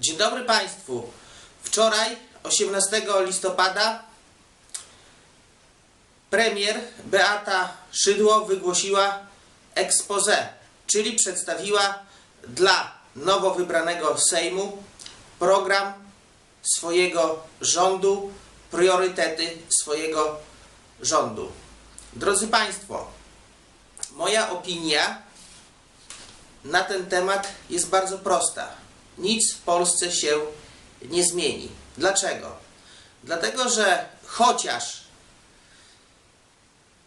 Dzień dobry Państwu. Wczoraj, 18 listopada, premier Beata Szydło wygłosiła expose, czyli przedstawiła dla nowo wybranego Sejmu program swojego rządu, priorytety swojego rządu. Drodzy Państwo, moja opinia na ten temat jest bardzo prosta. Nic w Polsce się nie zmieni. Dlaczego? Dlatego, że chociaż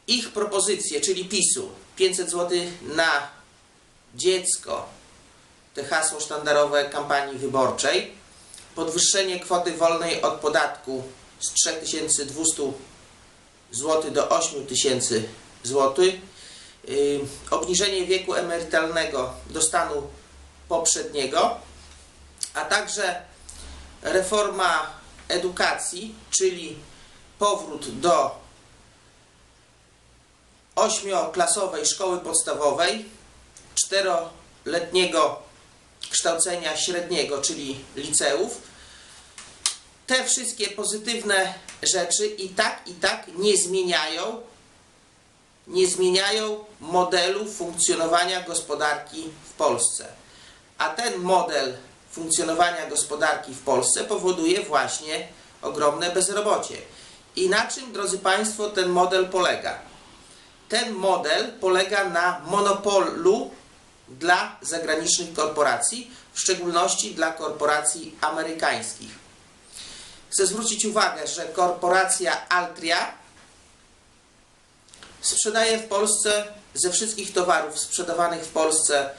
ich propozycje, czyli PiSu, 500 zł na dziecko, te hasło sztandarowe kampanii wyborczej, podwyższenie kwoty wolnej od podatku z 3200 zł do 8000 zł, yy, obniżenie wieku emerytalnego do stanu poprzedniego, a także reforma edukacji, czyli powrót do ośmioklasowej szkoły podstawowej, czteroletniego kształcenia średniego, czyli liceów. Te wszystkie pozytywne rzeczy i tak, i tak nie zmieniają nie zmieniają modelu funkcjonowania gospodarki w Polsce. A ten model funkcjonowania gospodarki w Polsce powoduje właśnie ogromne bezrobocie. I na czym, drodzy Państwo, ten model polega? Ten model polega na monopolu dla zagranicznych korporacji, w szczególności dla korporacji amerykańskich. Chcę zwrócić uwagę, że korporacja Altria sprzedaje w Polsce ze wszystkich towarów sprzedawanych w Polsce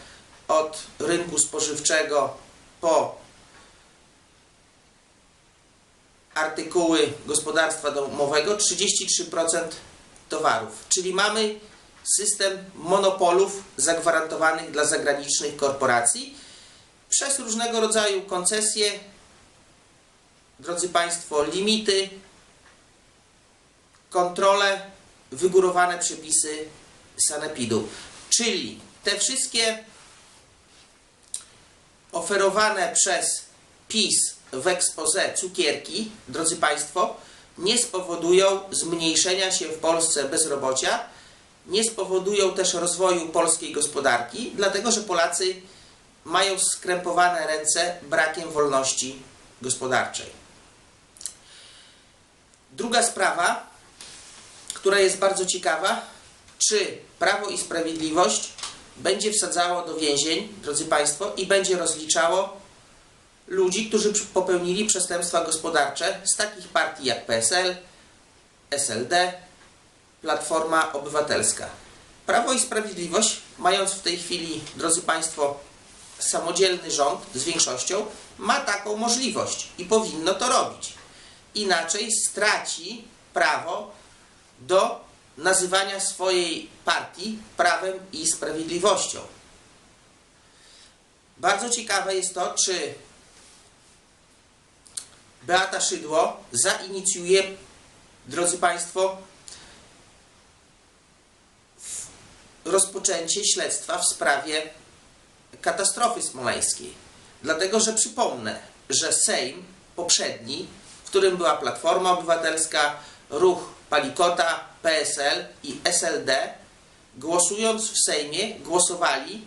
od rynku spożywczego po artykuły gospodarstwa domowego 33% towarów. Czyli mamy system monopolów zagwarantowanych dla zagranicznych korporacji przez różnego rodzaju koncesje, drodzy Państwo, limity, kontrole, wygórowane przepisy sanepidu. Czyli te wszystkie oferowane przez PiS w expose cukierki, drodzy Państwo, nie spowodują zmniejszenia się w Polsce bezrobocia, nie spowodują też rozwoju polskiej gospodarki, dlatego że Polacy mają skrępowane ręce brakiem wolności gospodarczej. Druga sprawa, która jest bardzo ciekawa, czy Prawo i Sprawiedliwość będzie wsadzało do więzień, drodzy Państwo, i będzie rozliczało ludzi, którzy popełnili przestępstwa gospodarcze z takich partii jak PSL, SLD, Platforma Obywatelska. Prawo i Sprawiedliwość, mając w tej chwili, drodzy Państwo, samodzielny rząd z większością, ma taką możliwość i powinno to robić. Inaczej straci prawo do nazywania swojej partii prawem i sprawiedliwością. Bardzo ciekawe jest to, czy Beata Szydło zainicjuje, drodzy Państwo, rozpoczęcie śledztwa w sprawie katastrofy smoleńskiej. Dlatego, że przypomnę, że Sejm poprzedni, w którym była Platforma Obywatelska, Ruch Palikota, PSL i SLD, głosując w Sejmie, głosowali,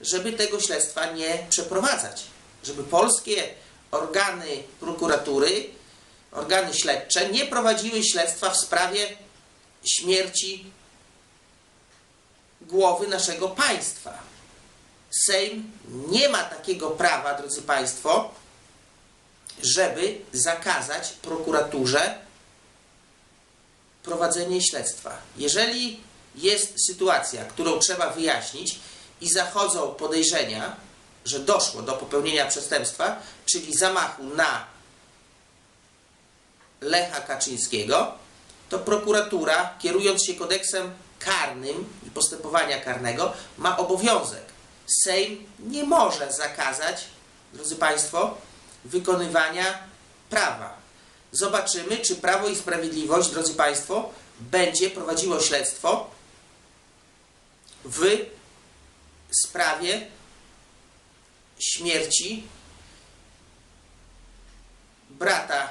żeby tego śledztwa nie przeprowadzać. Żeby polskie organy prokuratury, organy śledcze nie prowadziły śledztwa w sprawie śmierci głowy naszego państwa. Sejm nie ma takiego prawa, drodzy Państwo, żeby zakazać prokuraturze prowadzenie śledztwa. Jeżeli jest sytuacja, którą trzeba wyjaśnić i zachodzą podejrzenia, że doszło do popełnienia przestępstwa, czyli zamachu na Lecha Kaczyńskiego, to prokuratura, kierując się kodeksem karnym i postępowania karnego, ma obowiązek. Sejm nie może zakazać, drodzy Państwo, wykonywania prawa. Zobaczymy, czy Prawo i Sprawiedliwość, drodzy Państwo, będzie prowadziło śledztwo w sprawie śmierci brata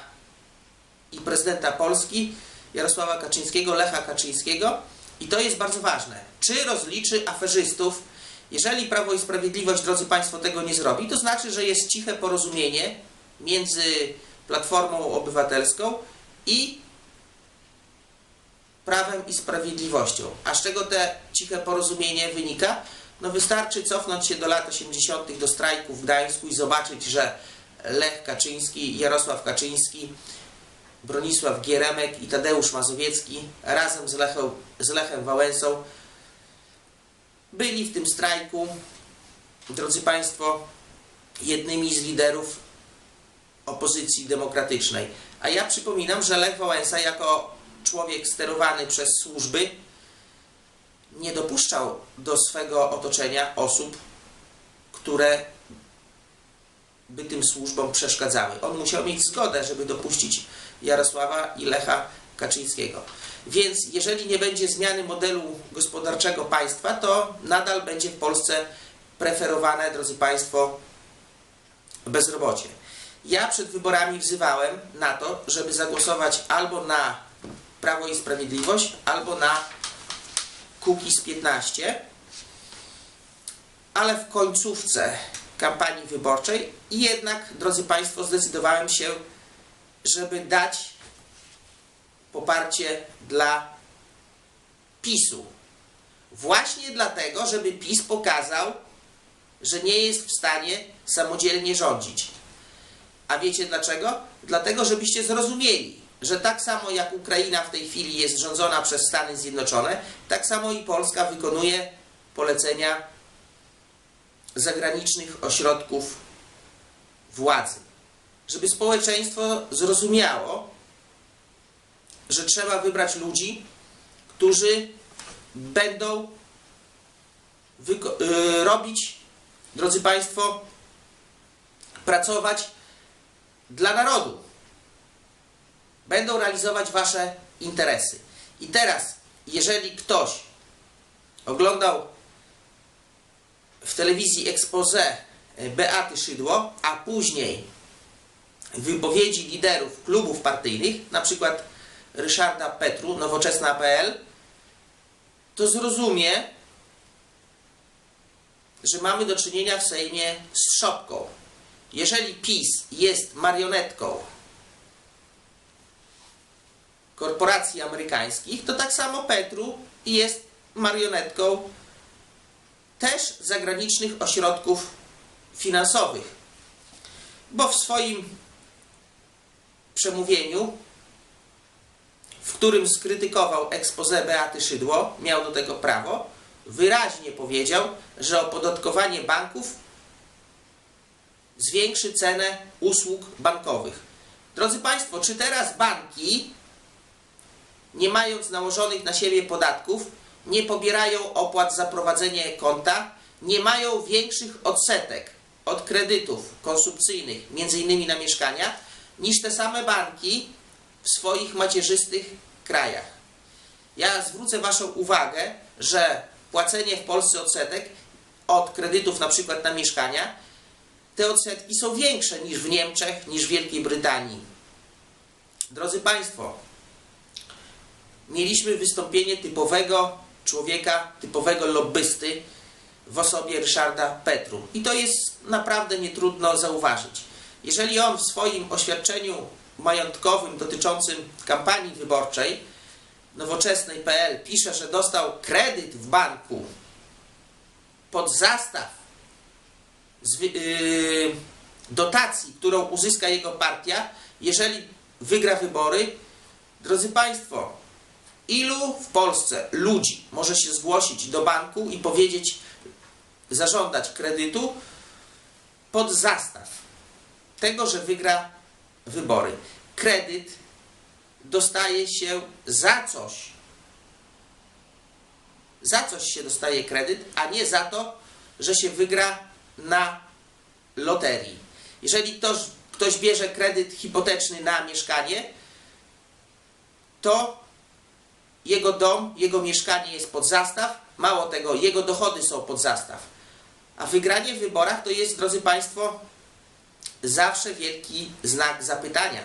i prezydenta Polski Jarosława Kaczyńskiego, Lecha Kaczyńskiego i to jest bardzo ważne. Czy rozliczy aferzystów? Jeżeli Prawo i Sprawiedliwość, drodzy Państwo, tego nie zrobi, to znaczy, że jest ciche porozumienie między Platformą Obywatelską i Prawem i Sprawiedliwością. A z czego te ciche porozumienie wynika? No wystarczy cofnąć się do lat 80. do strajku w Gdańsku i zobaczyć, że Lech Kaczyński, Jarosław Kaczyński, Bronisław Gieremek i Tadeusz Mazowiecki razem z, Lechem, z Lechem Wałęsą byli w tym strajku, drodzy Państwo, jednymi z liderów opozycji demokratycznej. A ja przypominam, że Lech Wałęsa jako człowiek sterowany przez służby nie dopuszczał do swego otoczenia osób, które by tym służbom przeszkadzały. On musiał mieć zgodę, żeby dopuścić Jarosława i Lecha Kaczyńskiego. Więc jeżeli nie będzie zmiany modelu gospodarczego państwa, to nadal będzie w Polsce preferowane, drodzy Państwo, bezrobocie. Ja przed wyborami wzywałem na to, żeby zagłosować albo na Prawo i Sprawiedliwość, albo na Kukiz 15, ale w końcówce kampanii wyborczej jednak, drodzy Państwo, zdecydowałem się, żeby dać poparcie dla PiSu. Właśnie dlatego, żeby PiS pokazał, że nie jest w stanie samodzielnie rządzić. A wiecie dlaczego? Dlatego, żebyście zrozumieli, że tak samo jak Ukraina w tej chwili jest rządzona przez Stany Zjednoczone, tak samo i Polska wykonuje polecenia zagranicznych ośrodków władzy. Żeby społeczeństwo zrozumiało, że trzeba wybrać ludzi, którzy będą y, robić, drodzy Państwo, pracować dla narodu. Będą realizować Wasze interesy. I teraz, jeżeli ktoś oglądał w telewizji expose Beaty Szydło, a później wypowiedzi liderów klubów partyjnych, na przykład Ryszarda Petru, nowoczesna.pl, to zrozumie, że mamy do czynienia w Sejmie z szopką. Jeżeli PiS jest marionetką korporacji amerykańskich, to tak samo Petru jest marionetką też zagranicznych ośrodków finansowych. Bo w swoim przemówieniu, w którym skrytykował expose Beaty Szydło, miał do tego prawo, wyraźnie powiedział, że opodatkowanie banków zwiększy cenę usług bankowych. Drodzy Państwo, czy teraz banki, nie mając nałożonych na siebie podatków, nie pobierają opłat za prowadzenie konta, nie mają większych odsetek od kredytów konsumpcyjnych, innymi na mieszkania, niż te same banki w swoich macierzystych krajach. Ja zwrócę Waszą uwagę, że płacenie w Polsce odsetek od kredytów na przykład na mieszkania, te odsetki są większe niż w Niemczech, niż w Wielkiej Brytanii. Drodzy Państwo, mieliśmy wystąpienie typowego człowieka, typowego lobbysty w osobie Ryszarda Petru. I to jest naprawdę nietrudno zauważyć. Jeżeli on w swoim oświadczeniu majątkowym dotyczącym kampanii wyborczej nowoczesnej.pl pisze, że dostał kredyt w banku pod zastaw yy, dotacji, którą uzyska jego partia, jeżeli wygra wybory, drodzy Państwo, ilu w Polsce ludzi może się zgłosić do banku i powiedzieć, zażądać kredytu pod zastaw tego, że wygra wybory. Kredyt dostaje się za coś. Za coś się dostaje kredyt, a nie za to, że się wygra na loterii. Jeżeli ktoś, ktoś bierze kredyt hipoteczny na mieszkanie, to jego dom, jego mieszkanie jest pod zastaw, mało tego, jego dochody są pod zastaw. A wygranie w wyborach to jest, drodzy Państwo, zawsze wielki znak zapytania.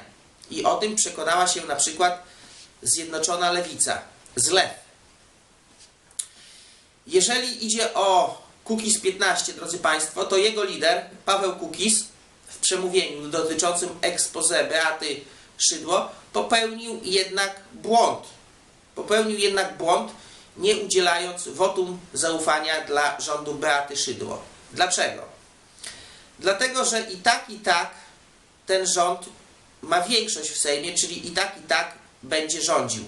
I o tym przekonała się na przykład Zjednoczona Lewica, ZLEW. Jeżeli idzie o Kukiz 15, drodzy Państwo, to jego lider, Paweł Kukiz, w przemówieniu dotyczącym expose Beaty Szydło, popełnił jednak błąd. Popełnił jednak błąd, nie udzielając wotum zaufania dla rządu Beaty Szydło. Dlaczego? Dlatego, że i tak, i tak ten rząd ma większość w Sejmie, czyli i tak, i tak będzie rządził.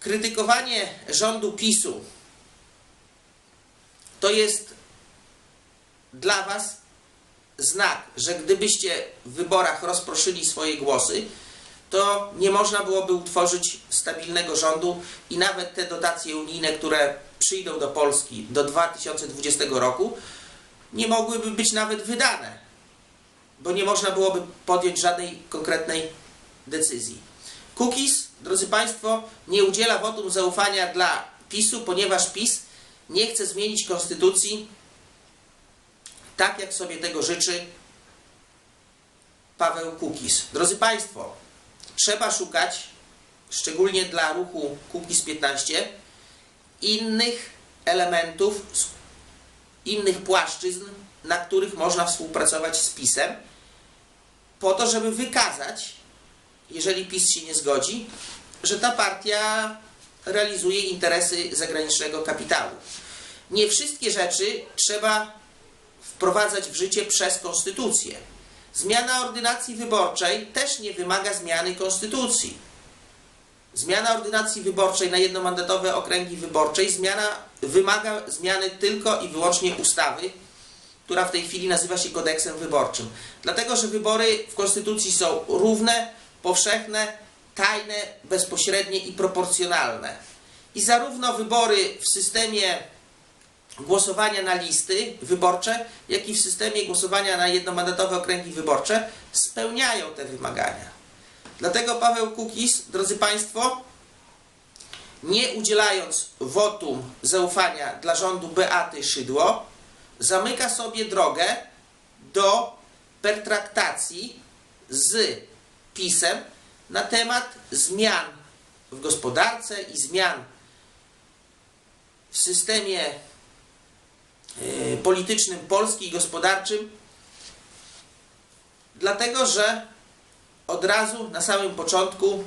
Krytykowanie rządu PiSu to jest dla Was znak, że gdybyście w wyborach rozproszyli swoje głosy, to nie można byłoby utworzyć stabilnego rządu i nawet te dotacje unijne, które przyjdą do Polski do 2020 roku, nie mogłyby być nawet wydane, bo nie można byłoby podjąć żadnej konkretnej decyzji. Kukiz, drodzy Państwo, nie udziela wotum zaufania dla PiSu, ponieważ PiS nie chce zmienić konstytucji tak, jak sobie tego życzy Paweł Kukiz. Drodzy Państwo, trzeba szukać, szczególnie dla ruchu Kukiz 15, innych elementów, innych płaszczyzn, na których można współpracować z PiSem, po to, żeby wykazać, jeżeli PiS się nie zgodzi, że ta partia realizuje interesy zagranicznego kapitału. Nie wszystkie rzeczy trzeba wprowadzać w życie przez konstytucję. Zmiana ordynacji wyborczej też nie wymaga zmiany konstytucji. Zmiana ordynacji wyborczej na jednomandatowe okręgi wyborczej zmiana wymaga zmiany tylko i wyłącznie ustawy, która w tej chwili nazywa się kodeksem wyborczym. Dlatego, że wybory w konstytucji są równe, powszechne, tajne, bezpośrednie i proporcjonalne. I zarówno wybory w systemie głosowania na listy wyborcze, jak i w systemie głosowania na jednomandatowe okręgi wyborcze spełniają te wymagania. Dlatego Paweł Kukiz, drodzy Państwo, nie udzielając wotum zaufania dla rządu Beaty Szydło, zamyka sobie drogę do pertraktacji z PiSem na temat zmian w gospodarce i zmian w systemie e, politycznym Polski i gospodarczym, dlatego że od razu na samym początku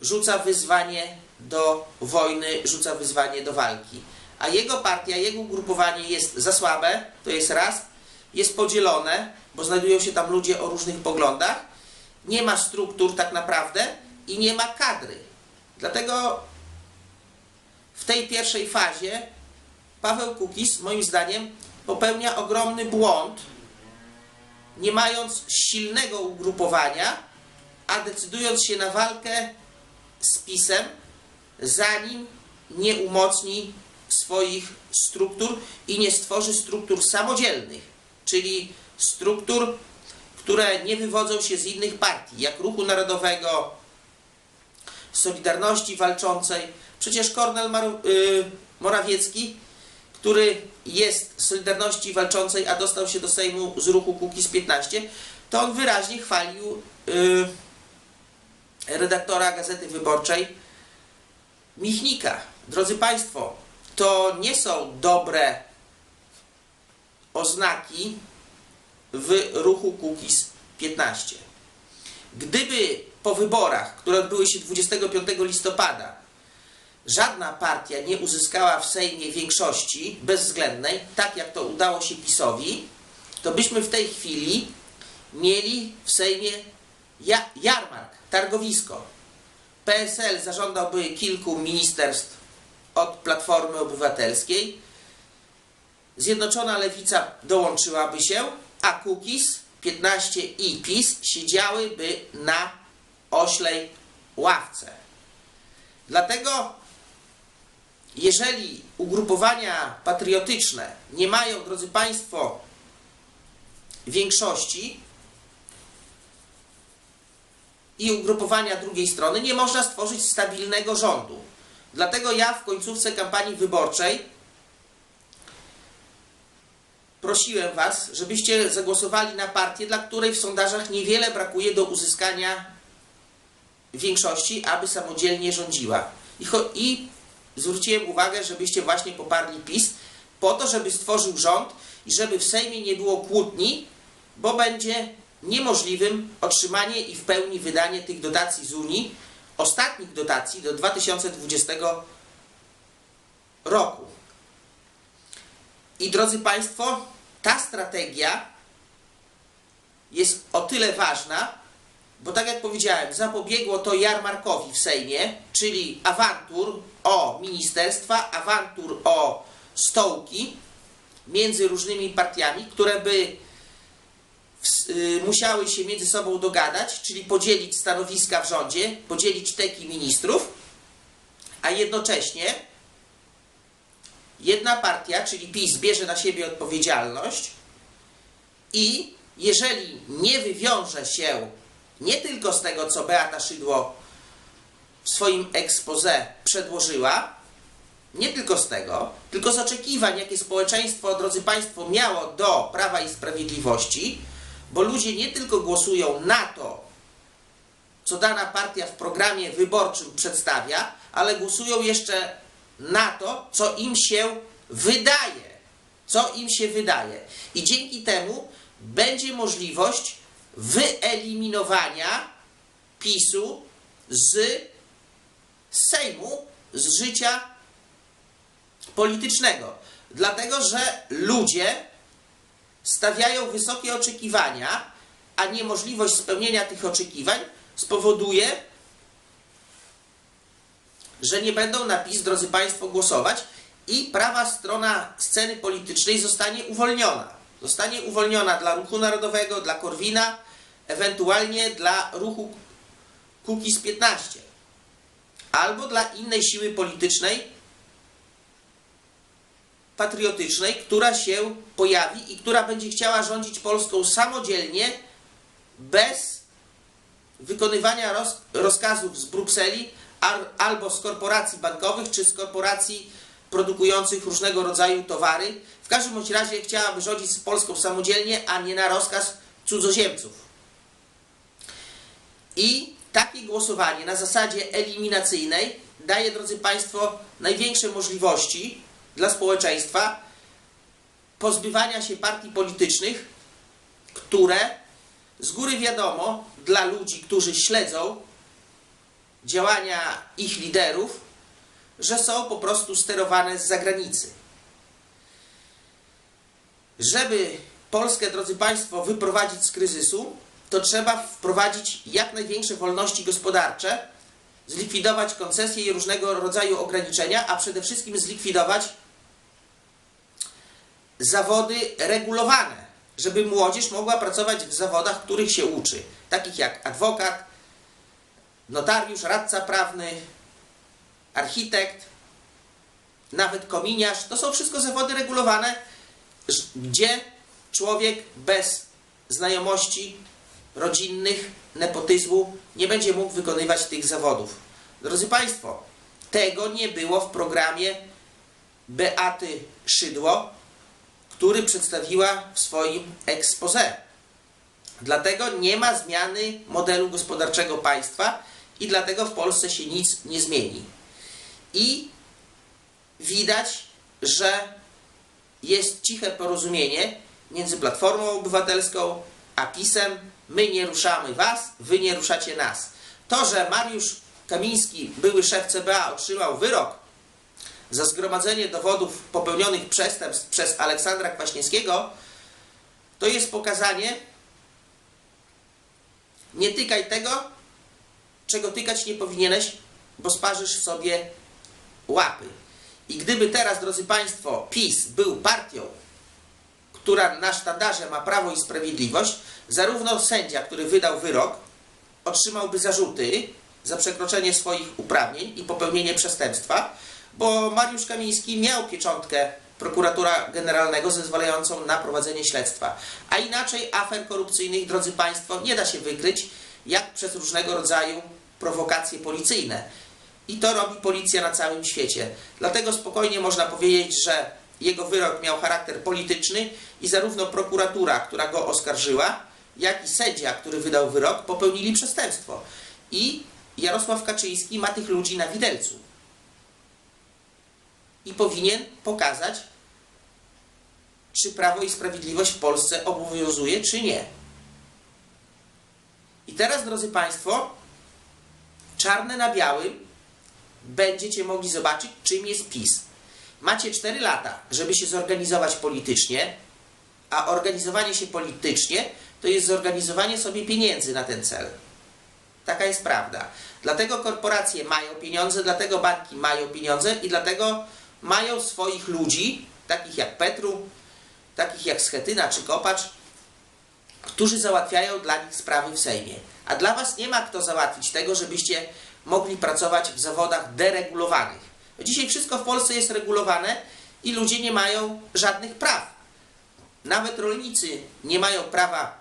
rzuca wyzwanie do wojny, rzuca wyzwanie do walki. A jego partia, jego ugrupowanie jest za słabe, to jest raz, jest podzielone, bo znajdują się tam ludzie o różnych poglądach, nie ma struktur tak naprawdę i nie ma kadry. Dlatego w tej pierwszej fazie Paweł Kukiz, moim zdaniem, popełnia ogromny błąd, nie mając silnego ugrupowania, a decydując się na walkę z PiSem, zanim nie umocni swoich struktur i nie stworzy struktur samodzielnych, czyli struktur, które nie wywodzą się z innych partii, jak Ruchu Narodowego, Solidarności Walczącej. Przecież Kornel Mar- y, Morawiecki, który jest Solidarności Walczącej, a dostał się do Sejmu z ruchu Kukiz 15, to on wyraźnie chwalił y, redaktora Gazety Wyborczej Michnika. Drodzy Państwo, to nie są dobre oznaki w ruchu Kukiz 15. Gdyby po wyborach, które odbyły się 25 listopada, żadna partia nie uzyskała w Sejmie większości bezwzględnej, tak jak to udało się PiSowi, to byśmy w tej chwili mieli w Sejmie ja jarmark, targowisko. PSL zażądałby kilku ministerstw od Platformy Obywatelskiej. Zjednoczona Lewica dołączyłaby się, a Kukiz, 15 i PiS siedziałyby na oślej ławce. Dlatego, jeżeli ugrupowania patriotyczne nie mają, drodzy Państwo, większości i ugrupowania drugiej strony, nie można stworzyć stabilnego rządu. Dlatego ja w końcówce kampanii wyborczej prosiłem Was, żebyście zagłosowali na partię, dla której w sondażach niewiele brakuje do uzyskania większości, aby samodzielnie rządziła. I, I zwróciłem uwagę, żebyście właśnie poparli PiS, po to, żeby stworzył rząd i żeby w Sejmie nie było kłótni, bo będzie niemożliwym otrzymanie i w pełni wydanie tych dotacji z Unii, ostatnich dotacji do 2020 roku. I drodzy Państwo, ta strategia jest o tyle ważna, bo tak jak powiedziałem, zapobiegło to jarmarkowi w Sejmie, czyli awantur o ministerstwa, awantur o stołki między różnymi partiami, które by y, musiały się między sobą dogadać, czyli podzielić stanowiska w rządzie, podzielić teki ministrów, a jednocześnie jedna partia, czyli PiS, bierze na siebie odpowiedzialność i jeżeli nie wywiąże się nie tylko z tego, co Beata Szydło w swoim expose przedłożyła, nie tylko z tego, tylko z oczekiwań, jakie społeczeństwo, drodzy Państwo, miało do Prawa i Sprawiedliwości, bo ludzie nie tylko głosują na to, co dana partia w programie wyborczym przedstawia, ale głosują jeszcze na to, co im się wydaje. Co im się wydaje. I dzięki temu będzie możliwość wyeliminowania PiSu z Sejmu, z życia politycznego. Dlatego, że ludzie stawiają wysokie oczekiwania, a niemożliwość spełnienia tych oczekiwań spowoduje, że nie będą na PiS, drodzy Państwo, głosować i prawa strona sceny politycznej zostanie uwolniona. Zostanie uwolniona dla ruchu narodowego, dla Korwina, ewentualnie dla ruchu Kukiz 15 albo dla innej siły politycznej, patriotycznej, która się pojawi i która będzie chciała rządzić Polską samodzielnie, bez wykonywania roz, rozkazów z Brukseli albo z korporacji bankowych, czy z korporacji produkujących różnego rodzaju towary. W każdym bądź razie chciałaby rządzić z Polską samodzielnie, a nie na rozkaz cudzoziemców. I takie głosowanie na zasadzie eliminacyjnej daje, drodzy Państwo, największe możliwości dla społeczeństwa pozbywania się partii politycznych, które z góry wiadomo dla ludzi, którzy śledzą działania ich liderów, że są po prostu sterowane z zagranicy. Żeby Polskę, drodzy Państwo, wyprowadzić z kryzysu, to trzeba wprowadzić jak największe wolności gospodarcze, zlikwidować koncesje i różnego rodzaju ograniczenia, a przede wszystkim zlikwidować zawody regulowane, żeby młodzież mogła pracować w zawodach, których się uczy, takich jak adwokat, notariusz, radca prawny, architekt, nawet kominiarz. To są wszystko zawody regulowane, gdzie człowiek bez znajomości rodzinnych, nepotyzmu nie będzie mógł wykonywać tych zawodów. Drodzy Państwo, tego nie było w programie Beaty Szydło, który przedstawiła w swoim expose. Dlatego nie ma zmiany modelu gospodarczego państwa i dlatego w Polsce się nic nie zmieni. I widać, że jest ciche porozumienie między Platformą Obywatelską a PiSem. My nie ruszamy was, wy nie ruszacie nas. To, że Mariusz Kamiński, były szef CBA, otrzymał wyrok za zgromadzenie dowodów popełnionych przestępstw przez Aleksandra Kwaśniewskiego, to jest pokazanie nie tykaj tego, czego tykać nie powinieneś, bo sparzysz sobie łapy. I gdyby teraz, drodzy Państwo, PiS był partią, która na sztandarze ma prawo i sprawiedliwość, zarówno sędzia, który wydał wyrok, otrzymałby zarzuty za przekroczenie swoich uprawnień i popełnienie przestępstwa, bo Mariusz Kamiński miał pieczątkę prokuratora generalnego zezwalającą na prowadzenie śledztwa. A inaczej afer korupcyjnych, drodzy Państwo, nie da się wykryć, jak przez różnego rodzaju prowokacje policyjne. I to robi policja na całym świecie. Dlatego spokojnie można powiedzieć, że jego wyrok miał charakter polityczny i zarówno prokuratura, która go oskarżyła, jak i sędzia, który wydał wyrok, popełnili przestępstwo. I Jarosław Kaczyński ma tych ludzi na widelcu. I powinien pokazać, czy Prawo i Sprawiedliwość w Polsce obowiązuje, czy nie. I teraz, drodzy Państwo, czarne na białym będziecie mogli zobaczyć, czym jest PiS. Macie 4 lata, żeby się zorganizować politycznie, a organizowanie się politycznie to jest zorganizowanie sobie pieniędzy na ten cel. Taka jest prawda. Dlatego korporacje mają pieniądze, dlatego banki mają pieniądze i dlatego mają swoich ludzi, takich jak Petru, takich jak Schetyna czy Kopacz, którzy załatwiają dla nich sprawy w Sejmie. A dla Was nie ma kto załatwić tego, żebyście mogli pracować w zawodach deregulowanych. Dzisiaj wszystko w Polsce jest regulowane i ludzie nie mają żadnych praw. Nawet rolnicy nie mają prawa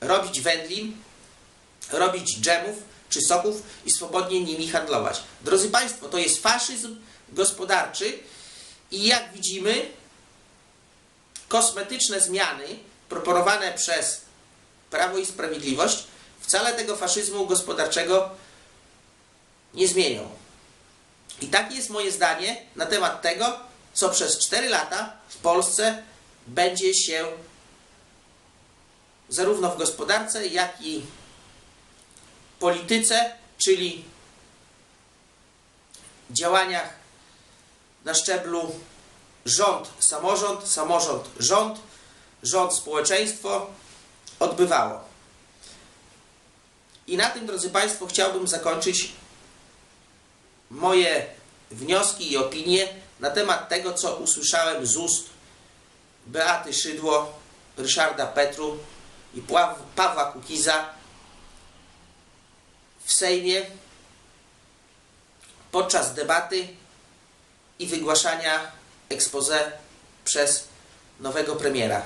robić wędlin, robić dżemów czy soków i swobodnie nimi handlować. Drodzy Państwo, to jest faszyzm gospodarczy i jak widzimy, kosmetyczne zmiany proponowane przez Prawo i Sprawiedliwość wcale tego faszyzmu gospodarczego nie zmienią. I takie jest moje zdanie na temat tego, co przez 4 lata w Polsce będzie się zarówno w gospodarce, jak i polityce, czyli działaniach na szczeblu rząd, samorząd, samorząd, rząd, rząd, społeczeństwo odbywało. I na tym, drodzy Państwo, chciałbym zakończyć moje wnioski i opinie na temat tego, co usłyszałem z ust Beaty Szydło, Ryszarda Petru i Pawła Kukiza w Sejmie podczas debaty i wygłaszania expose przez nowego premiera.